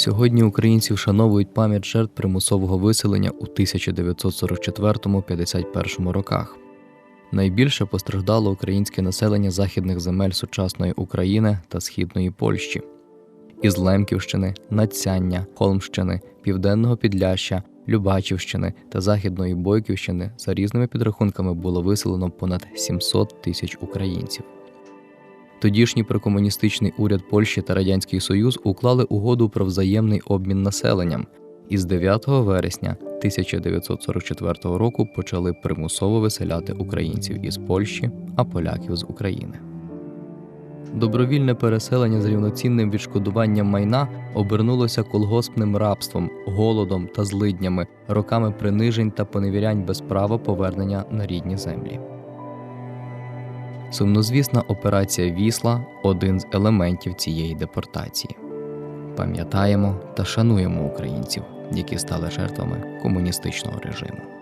Сьогодні українці вшановують пам'ять жертв примусового виселення у 1944-51 роках. Найбільше постраждало українське населення західних земель сучасної України та східної Польщі. Із Лемківщини, Надцяння, Холмщини, Південного Підляща, Любачівщини та Західної Бойківщини за різними підрахунками було виселено понад 700 тисяч українців. Тодішній прокомуністичний уряд Польщі та Радянський Союз уклали угоду про взаємний обмін населенням, і з 9 вересня 1944 року почали примусово виселяти українців із Польщі, а поляків з України. Добровільне переселення з рівноцінним відшкодуванням майна обернулося колгоспним рабством, голодом та злиднями, роками принижень та поневірянь без права повернення на рідні землі. Сумнозвісна операція Вісла один з елементів цієї депортації. Пам'ятаємо та шануємо українців, які стали жертвами комуністичного режиму.